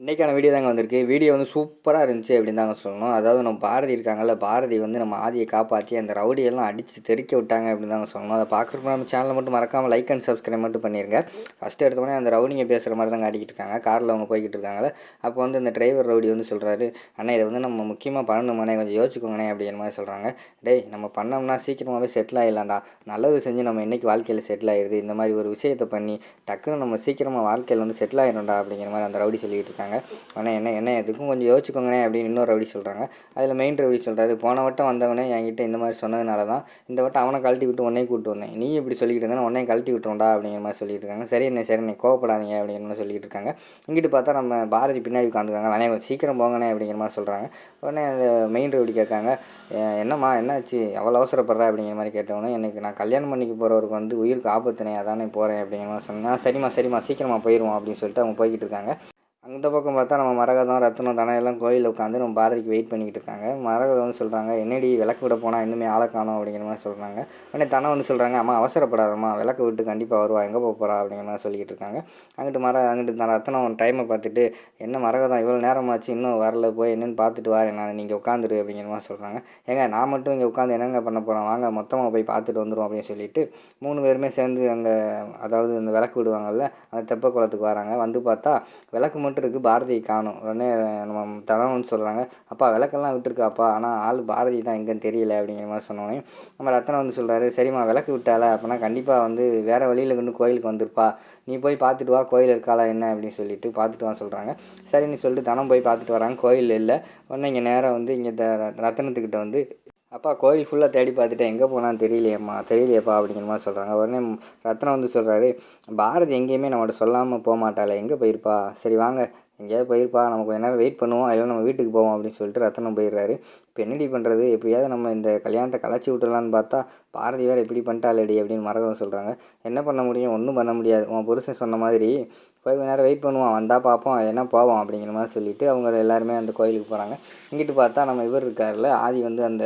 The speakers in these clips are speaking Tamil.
இன்றைக்கான வீடியோ தாங்க வந்திருக்கு. வீடியோ வந்து சூப்பராக இருந்துச்சு அப்படின்னு தாங்க சொல்லணும். அதாவது நம்ம பாரதி இருக்காங்கல்ல பாரதி வந்து நம்ம ஆதியை காப்பாற்றி அந்த ரவுடியெல்லாம் அடித்து தெறிக்க விட்டாங்க அப்படின்னு தாங்க சொல்லணும். அதை பார்க்குறப்ப நம்ம சேனலை மட்டும் மறக்காமல் லைக் அண்ட் சப்ஸ்கிரைப் மட்டும் பண்ணிடுங்க ஃபஸ்ட்டு எடுத்தோடனே அந்த ரவுடிங்க பேசுகிற மாதிரி தாங்க அடிக்கிட்டு இருக்காங்க. காரில் அவங்க போய்கிட்டு இருக்காங்களே அப்போ வந்து அந்த டிரைவர் ரவுடி வந்து சொல்கிறாரு அண்ணா இதை வந்து நம்ம முக்கியமாக பண்ணணுமானே கொஞ்சம் யோசிச்சுக்கோங்கண்ணே அப்படிங்கிற மாதிரி சொல்கிறாங்க டேய் நம்ம பண்ணோம்னா சீக்கிரமாகவே செட்டில் ஆகிடலாம்டா நல்லது செஞ்சு நம்ம இன்றைக்கி வாழ்க்கையில் செட்டில் ஆகிடுது இந்த மாதிரி ஒரு விஷயத்தை பண்ணி டக்குன்னு நம்ம சீக்கிரமாக வாழ்க்கையில் வந்து செட்டில் ஆகிடும்டா அப்படிங்கிற மாதிரி அந்த ரவுடி சொல்லிகிட்டு இருக்காங்க. ஆனால் என்ன என்ன எதுக்கும் கொஞ்சம் யோசிச்சுக்கோங்கண்ணே அப்படின்னு இன்னொரு ரவுடி சொல்கிறாங்க அதில் மெயின் ரவுடி சொல்கிறாரு போன வட்டம் வந்தவனே என்கிட்ட இந்த மாதிரி சொன்னதுனால தான் இந்த வட்டம் அவனை கழட்டி விட்டு உன்னையும் கூப்பிட்டு வந்தேன். நீ இப்படி சொல்லிக்கிட்டு இருந்தா உன்னையும் கழட்டி விட்டுருண்டா அப்படிங்கிற மாதிரி சொல்லிட்டு இருக்காங்க. சரி என்ன சரி நீ கோவப்படாதீங்க அப்படிங்கிற மாதிரி சொல்லிட்டு இருக்காங்க. இங்கிட்டு பார்த்தா நம்ம பாரதி பின்னாடி உட்காந்துருக்காங்க அண்ணே கொஞ்சம் சீக்கிரம் போங்கண்ணே அப்படிங்கிற மாதிரி சொல்கிறாங்க உடனே அந்த மெயின் ரவுடி கேட்காங்க என்னம்மா என்னாச்சு? அவ்வளோ அவசரப்படுற? அப்படிங்கிற மாதிரி கேட்டவொடனே எனக்கு நான் கல்யாணம் பண்ணிக்க போகிறவருக்கு வந்து உயிருக்கு ஆபத்துனே அதானே போகிறேன் அப்படிங்கிற மாதிரி சொன்னேன் சரிம்மா சரிம்மா சீக்கிரமாக போயிடுவோம் அப்படின்னு சொல்லிட்டு அவங்க போய்கிட்டு இருக்காங்க. இந்த பக்கம் பார்த்தா நம்ம மரகதம் ரத்தனம் தனம் எல்லாம் கோயிலில் உட்காந்து நம்ம பாரதிக்கு வெயிட் பண்ணிக்கிட்டு இருக்காங்க. மரகதம் வந்து சொல்கிறாங்க என்னடி விளக்கு விட போனால் இன்னுமே ஆளை காணும் அப்படிங்கிற மாதிரி சொல்கிறாங்க உடனே தனம் வந்து சொல்கிறாங்க அம்மா அவசரப்படாதம்மா விளக்கு விட்டு கண்டிப்பாக வருவா எங்கே போக போகிறா அப்படிங்கிற மாதிரி சொல்லிக்கிட்டு இருக்காங்க. அங்கிட்டு மர அங்கிட்டு நான் ரத்தனம் டைமை பார்த்துட்டு என்ன மரகதம் இவ்வளோ நேரமாச்சு இன்னும் வரல போய் என்னென்னு பார்த்துட்டு வரேன் நான் நீங்கள் உட்காந்துரு அப்படிங்கிற மாதிரி சொல்கிறாங்க ஏங்க நான் மட்டும் இங்கே உட்காந்து என்னங்க பண்ண போகிறேன் வாங்க மொத்தமாக போய் பார்த்துட்டு வந்துடும் அப்படின்னு சொல்லிட்டு மூணு பேருமே சேர்ந்து அங்கே அதாவது இந்த விளக்கு விடுவாங்கல்ல அந்த தெப்ப குளத்துக்கு வராங்க. வந்து பார்த்தா விளக்கு மட்டும் இருக்குது பாரதியை காணும். உடனே நம்ம தனம் சொல்கிறாங்க அப்பா விளக்கெல்லாம் விட்டுருக்காப்பா. ஆனால் ஆள் பாரதி தான் எங்கேன்னு தெரியல அப்படிங்கிற மாதிரி சொன்னோடனே நம்ம ரத்தனம் வந்து சொல்கிறாரு சரிம்மா விளக்கு விட்டால அப்படின்னா கண்டிப்பாக வந்து வேறு வழியில் கொண்டு கோயிலுக்கு வந்திருப்பா. நீ போய் பார்த்துட்டு வா கோயில் இருக்காளா என்ன அப்படின்னு சொல்லிட்டு பார்த்துட்டு வா சொல்கிறாங்க சரின்னு சொல்லிட்டு தனம் போய் பார்த்துட்டு வராங்க. கோயில் இல்லை. உடனே இங்கே நேராக வந்து இங்கே த ரத்தனத்துக்கிட்ட வந்து அப்பா கோயில் ஃபுல்லாக தேடி பார்த்துட்டு எங்கே போனான்னு தெரியலையேம்மா. தெரியலையேப்பா அப்படிங்கிற மாதிரி சொல்கிறாங்க உடனே ரத்னம் வந்து சொல்கிறாரு பாரதி எங்கேயுமே நம்மகிட்ட சொல்லாமல் போக மாட்டாளே. எங்கே போயிருப்பா? சரி வாங்க. எங்கேயாவது போயிருப்பா. நம்ம கொஞ்ச நேரம் வெயிட் பண்ணுவோம். இல்லை நம்ம வீட்டுக்கு போவோம் அப்படின்னு சொல்லிட்டு ரத்னம் போயிடுறாரு. இப்போ என்னடி பண்ணுறது எப்படியாவது நம்ம இந்த கல்யாணத்தை கலைச்சி விட்டுறலான்னு பார்த்தா பாரதி வேறு இப்படி பண்ணிட்டாளேடி அப்படின்னு மரகதம் சொல்கிறாங்க என்ன பண்ண முடியும்? ஒன்றும் பண்ண முடியாது. உன் புருஷன் சொன்ன மாதிரி போய் கொஞ்ச நேரம் வெயிட் பண்ணுவான் வந்தால் பார்ப்போம். என்ன போவோம் அப்படிங்கிற மாதிரி சொல்லிவிட்டு அவங்க எல்லாருமே அந்த கோயிலுக்கு போகிறாங்க இங்கிட்டு பார்த்தா நம்ம இவர் இருக்கார்ல ஆதி வந்து அந்த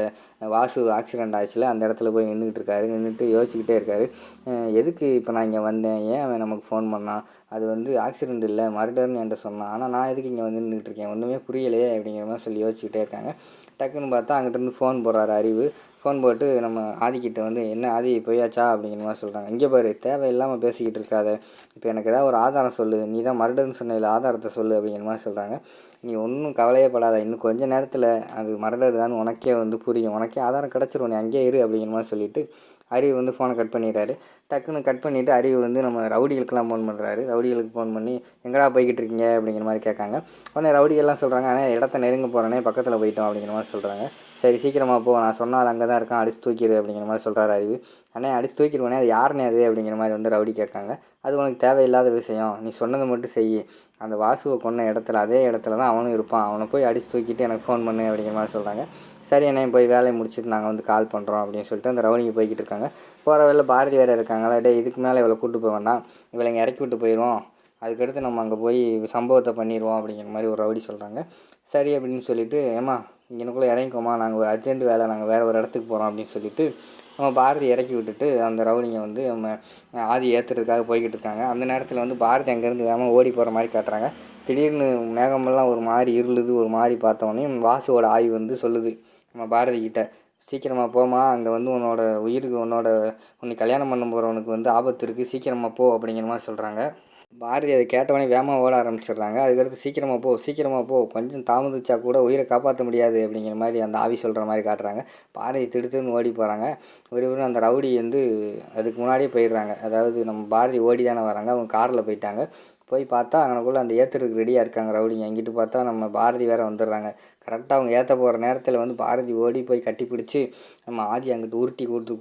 வாசு ஆக்சிடெண்ட் ஆச்சுல அந்த இடத்துல போய் நின்றுட்டு இருக்காரு. நின்றுட்டு யோசிச்சுக்கிட்டே இருக்காரு. எதுக்கு இப்போ நான் இங்கே வந்தேன்? ஏன் அவன் நமக்கு ஃபோன் பண்ணான்? அது வந்து ஆக்சிடெண்ட் இல்லை மர்டர்னு என்கிட்ட சொன்னான். ஆனால் நான் எதுக்கு இங்கே வந்து நின்றுட்டு இருக்கேன்? ஒன்றுமே புரியலையே அப்படிங்கிற மாதிரி சொல்லி யோசிச்சுக்கிட்டே இருக்காங்க. டக்குன்னு பார்த்தா அங்கிட்டிருந்து ஃபோன் போடுறாரு அறிவு. ஃபோன் போட்டு நம்ம ஆதிக்கிட்ட வந்து என்ன ஆதி போயாச்சா? அப்படிங்கிற மாதிரி சொல்கிறாங்க இங்கே பாரு தேவையில்லாமல் பேசிக்கிட்டு இருக்காத. இப்போ எனக்கு ஏதாவது ஒரு ஆதாரம் சொல்லு. சொல்லு நீ தான் மர்டர்னு சொன்ன ஆதாரத்தை சொல்லு அப்படிங்கிற மாதிரி சொல்கிறாங்க நீ ஒன்றும் கவலையே படாத இன்னும் கொஞ்ச நேரத்தில் அது மரடர் தான் உனக்கே வந்து புரியும். உனக்கே ஆதாரம் கிடச்சிரும். நீ அங்கேயே இரு அப்படிங்கிற மாதிரி சொல்லிட்டு அறிவு வந்து ஃபோனை கட் பண்ணிடுறாரு. டக்குன்னு கட் பண்ணிவிட்டு அறிவு வந்து நம்ம ரவுடிகளுக்கெல்லாம் ஃபோன் பண்ணுறாரு ரவுடிகளுக்கு ஃபோன் பண்ணி எங்கடா போய்கிட்டு இருக்கீங்க? அப்படிங்கிற மாதிரி கேட்காங்க. உடனே ரவுடிகள்லாம் சொல்கிறாங்க ஆனால் இடத்த நெருங்க போகிறேனே பக்கத்தில் போயிட்டோம். அப்படிங்கிற மாதிரி சொல்கிறாங்க சரி சீக்கிரமாக போ. நான் சொன்னால் அங்கே தான் இருக்கான் அடிச்சு தூக்கிடு அப்படிங்கிற மாதிரி சொல்கிறாரு அறிவு. அண்ணே அடிச்சு தூக்கிடுவேனே அது யாருனே அது அப்படிங்கிற மாதிரி வந்து ரவுடி கேட்காங்க. அது உனக்கு தேவையில்லாத விஷயம். நீ சொன்னது மட்டும் செய். அந்த வாசுவை கொன்ன இடத்துல அதே இடத்துல தான் அவனும் இருப்பான். அவனை போய் அடிச்சு தூக்கிட்டு எனக்கு ஃபோன் பண்ணு அப்படிங்கிற மாதிரி சொல்கிறாங்க சரி என்ன போய் வேலையை முடிச்சுட்டு நாங்கள் வந்து கால் பண்ணுறோம் அப்படின்னு சொல்லிட்டு அந்த ரவுனிக்கு போய்கிட்டு இருக்காங்க. போகிற வேலை பாரதி வேறு இருக்காங்களா டே இதுக்கு மேலே இவளை கூட்டு போக வேண்டாம். இவளை இங்கே இறக்கி விட்டு போயிடுவோம். அதுக்கடுத்து நம்ம அங்கே போய் சம்பவத்தை பண்ணிடுவோம் அப்படிங்கிற மாதிரி ஒரு ரவுடி சொல்கிறாங்க சரி அப்படின்னு சொல்லிவிட்டு ஏம்மா இங்கனுக்குள்ளே இறங்கிக்கோமா நாங்கள் ஒரு அர்ஜென்ட் வேலை நாங்கள் வேறு ஒரு இடத்துக்கு போகிறோம் அப்படின்னு சொல்லிட்டு நம்ம பாரதி இறக்கி விட்டுட்டு அந்த ரவுடிங்க வந்து நம்ம ஆதி ஏற்றுறதுக்காக போய்கிட்டு இருக்காங்க. அந்த நேரத்தில் வந்து பாரதி அங்கேருந்து வேகமாக ஓடி போகிற மாதிரி காட்டுறாங்க. திடீர்னு மேகமெல்லாம் ஒரு மாதிரி இருளுது ஒரு மாதிரி பார்த்தோன்னே வாசுவோட ஆய்வு வந்து சொல்லுது நம்ம பாரதி கிட்ட சீக்கிரமாக போமா அங்கே வந்து உன்னோட உயிருக்கு உன்னோட உன்னை கல்யாணம் பண்ண போகிறவனுக்கு வந்து ஆபத்து இருக்குது சீக்கிரமாக போ அப்படிங்கிற மாதிரி சொல்கிறாங்க பாரதி அதை கேட்டவொடனே வேகமாக ஓட ஆரம்பிச்சிடுறாங்க. அதுக்கடுத்து சீக்கிரமாக போ சீக்கிரமாக போ கொஞ்சம் தாமதிச்சா கூட உயிரை காப்பாற்ற முடியாது அப்படிங்கிற மாதிரி அந்த ஆவி சொல்கிற மாதிரி காட்டுறாங்க. பாரதி திடுத்துன்னு ஓடி போகிறாங்க ஒரு ஒரு அந்த ரவுடி வந்து அதுக்கு முன்னாடியே போயிடுறாங்க. அதாவது நம்ம பாரதி ஓடி தானே வராங்க. அவங்க காரில் போயிட்டாங்க. போய் பார்த்தா அங்கனக்குள்ளே அந்த ஏற்றுறதுக்கு ரெடியாக இருக்காங்க ரவுடிங்க. இங்கிட்டு பார்த்தா நம்ம பாரதி வேறு வந்துடுறாங்க கரெக்டாக அவங்க ஏற்ற போகிற நேரத்தில் வந்து பாரதி ஓடி போய் கட்டி பிடிச்சி நம்ம ஆதி அங்கிட்டு உருட்டி கொடுத்து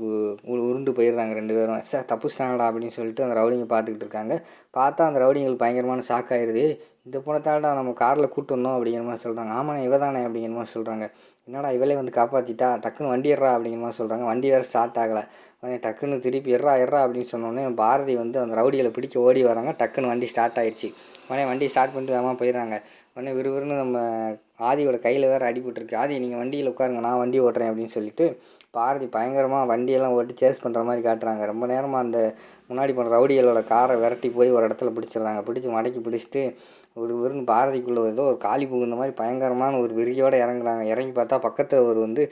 உருண்டு போயிடுறாங்க ரெண்டு பேரும். சார் தப்புச்சிட்டாங்கடா அப்படின்னு சொல்லிட்டு அந்த ரவுடிங்க பார்த்துக்கிட்டு இருக்காங்க. பார்த்தா அந்த ரவுடிங்களுக்கு பயங்கரமான ஷாக் ஆயிடுது இந்த பொண்ணத்தாடா நம்ம காரில் கூட்டணும் அப்படிங்கிற மாதிரி சொல்கிறாங்க ஆமாண்ணே இவ தானே அப்படிங்கிற மாதிரி சொல்கிறாங்க என்னடா இவளே வந்து காப்பாற்றிட்டா டக்குன்னு வண்டி ஏறா அப்படிங்கிற மாதிரி சொல்கிறாங்க வண்டி வேறு ஸ்டார்ட் ஆகலை. உடனே டக்குன்னு திருப்பி எறா எறா அப்படின்னு சொன்னோடனே பாரதி வந்து அந்த ரவுடிகளை பிடிக்க ஓடி வராங்க. டக்குன்னு வண்டி ஸ்டார்ட் ஆயிடுச்சு உடனே வண்டி ஸ்டார்ட் பண்ணிட்டு வேகமாக போயிடுறாங்க. உடனே விறுவிறுன்னு நம்ம ஆதியோட கையில் வேறு அடிபட்டுருக்கு. ஆதி நீங்கள் வண்டியில் உட்காருங்க நான் வண்டி ஓட்டுறேன் அப்படின்னு சொல்லிட்டு பாரதி பயங்கரமாக வண்டியெல்லாம் ஓட்டி சேஸ் பண்ணுற மாதிரி காட்டுறாங்க. ரொம்ப நேரமாக அந்த முன்னாடி போன ரவுடிகளோட காரை விரட்டி போய் ஒரு இடத்துல பிடிச்சிடுறாங்க. பிடிச்சி மடக்கி பிடிச்சிட்டு ஒரு விருந்து பாரதிக்குள்ளே ஏதோ ஒரு காளி புகுந்த மாதிரி பயங்கரமான ஒரு வெறியோடு இறங்குறாங்க. இறங்கி பார்த்தா பக்கத்தில் ஒரு வந்து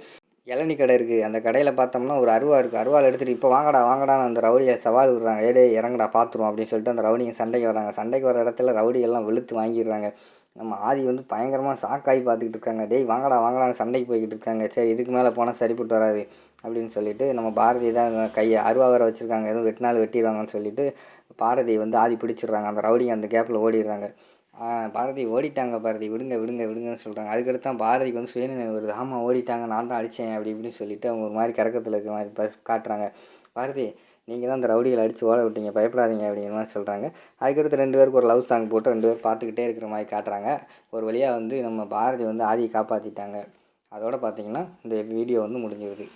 இளநி கடை இருக்குது அந்த கடையில் பார்த்தோம்னா ஒரு அருவா இருக்குது அருவாள் எடுத்துகிட்டு இப்போ வாங்கடா வாங்கடான்னு அந்த ரவுடியை சவால் விடுறாங்க. ஏடே இறங்கடா பார்த்துருவோம் அப்படின்னு சொல்லிட்டு அந்த ரவுடிங்க சண்டைக்கு வராங்க சண்டைக்கு வர இடத்துல ரவுடிகள்லாம் வெளுத்து வாங்கிடுறாங்க. நம்ம ஆதி வந்து பயங்கரமாக சாக்காகி பார்த்துக்கிட்டு இருக்காங்க. டேய் வாங்கடா வாங்கடான்னு சண்டைக்கு போய்கிட்டு இருக்காங்க. சரி இதுக்கு மேலே போனால் சரிப்பட்டு வராது. அப்படின்னு சொல்லிட்டு நம்ம பாரதி தான் கையை அருவா வேறு வச்சுருக்காங்க. எதுவும் வெட்டினாலும் வெட்டிடுவாங்கன்னு சொல்லிட்டு பாரதி வந்து ஆதி பிடிச்சிடுறாங்க. அந்த ரவுடிங்க அந்த கேப்பில் ஓடிடுறாங்க. பாரதி ஓடிட்டாங்க பாரதி. விடுங்க விடுங்க விடுங்கன்னு சொல்கிறாங்க அதுக்கடுத்து தான் பாரதிக்கு வந்து சுயநினைவு வருது. ஆமாம் ஓடிட்டாங்க. நான் தான் அடித்தேன் அப்படி இப்படின்னு சொல்லிட்டு அவங்க ஒரு மாதிரி கறக்கத்தில் இருக்கிற மாதிரி பஸ் காட்டுறாங்க. பாரதி நீங்கள் தான் அந்த ரவுடிகளை அடித்து ஓட விட்டீங்க பயப்படாதீங்க அப்படிங்கிற மாதிரி சொல்கிறாங்க அதுக்கடுத்து ரெண்டு பேருக்கு ஒரு லவ் சாங் போட்டு ரெண்டு பேர் பார்த்துக்கிட்டே இருக்கிற மாதிரி காட்டுறாங்க. ஒரு வழியாக வந்து நம்ம பாரதி வந்து ஆதியை காப்பாற்றிட்டாங்க அதோட பார்த்தீங்கன்னா இந்த வீடியோ வந்து முடிஞ்சிருது.